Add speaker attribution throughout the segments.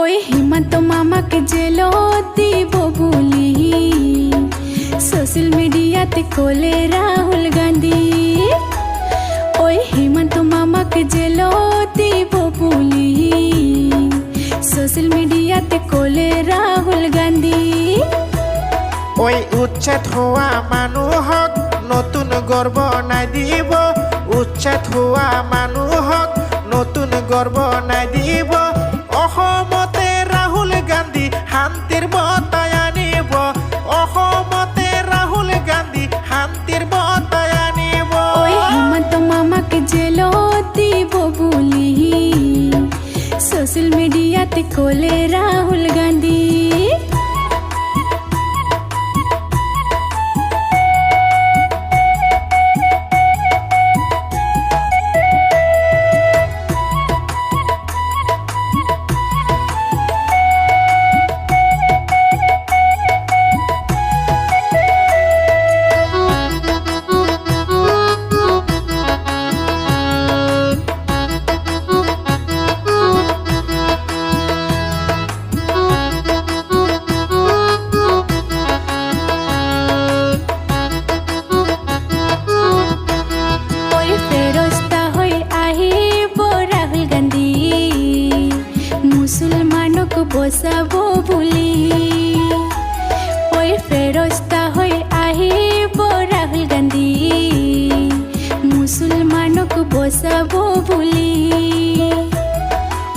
Speaker 1: ওই হিমন্ত মামাকে জেলো দিব বলি। সোশ্যাল মিডিয়াতে কোলে রাহুল গান্ধী। ওই হিমন্ত মামাকে জেলো দিব বলি। সোশ্যাল মিডিয়াতে কোলে রাহুল গান্ধী।
Speaker 2: ওই উচ্ছেদ হোৱা মানুহক নতুন গৰ্ব নাই দিব। উচ্ছেদ হোৱা মানুহক নতুন গৰ্ব নাই দিব। গান্ধী শান্তিৰ বতায় আনিব। অসমতে ৰাহুল গান্ধী শান্তির বতায় আনিব।
Speaker 1: হিমন্ত মামাকে জেলো দিব বুলি। সোশ্যাল মিডিয়াতে কোলে রাহুল গান্ধী। বসাবো বুলি। ওই ফেরস্তা হই আহিব রাহুল গান্ধী। মুসলমানক বসাবো বুলি।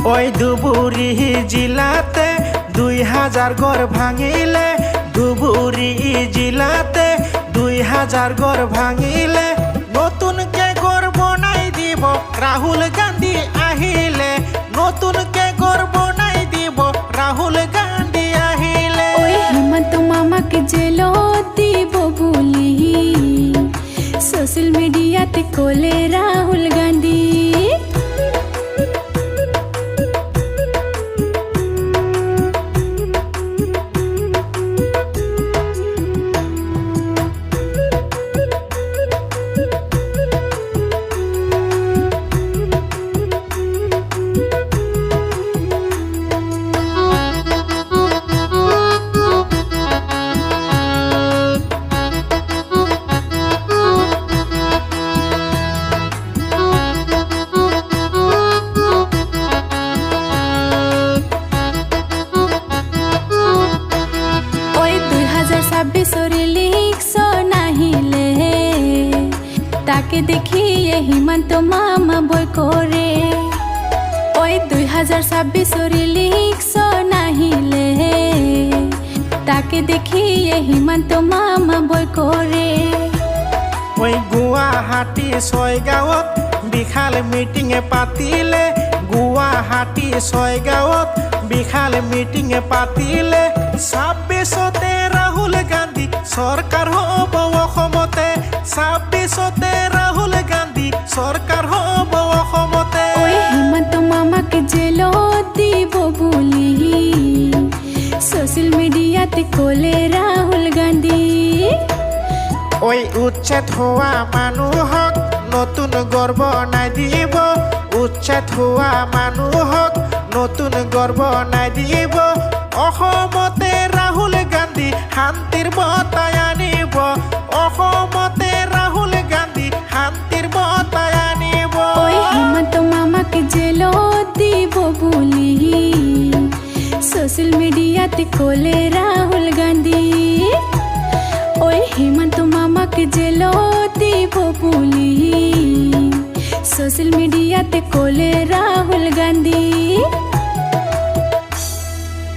Speaker 2: ওই ধুবুৰী জিলাতে দুই হাজাৰ ঘৰ ভাঙিলে। ধুবুৰী জিলাতে দুই হাজাৰ ঘৰ ভাঙিলে। নতুনকে ঘৰ বনাই দিব ৰাহুল গান্ধী আহিলে। নতুনকে
Speaker 1: সোশ্যাল মিডিয়াতে কোলে রাহুল গান্ধী। তাকে দেখিয়ে হিমন্ত মামা বই করে। ওই দুই হাজার ছাব্বিশর লিখছ নাহিলে। তাকে দেখিয়ে হিমন্ত মামা বই করে।
Speaker 2: ওই গুৱাহাটী ছয়গাঁৱত বিশাল মিটিঙে পাতিলে। গুৱাহাটী ছয়গাঁৱত বিশাল মিটিঙে পাতিলে। ছাব্বিছতে ৰাহুল গান্ধী চৰকাৰ হ'ব অসমতে। ছাব্বিছতে
Speaker 1: বুলি সোশ্যাল মিডিয়াতে কোলে রাহুল গান্ধী।
Speaker 2: ওই উচ্ছেদ হোৱা মানুহক নতুন গৰ্ব নাই দিব। উচ্ছেদ হোৱা মানুহক নতুন গৰ্ব নাই দিব। অসমতে ৰাহুল গান্ধী শান্তিৰ বতাই আনিব। অসমতে
Speaker 1: সোশ্যাল মিডিয়াতে কোলে রাহুল গান্ধী। ওই হেমন্ত মামাকে জেলো দিব বুলি সোশ্যাল মিডিয়াতে কোলে রাহুল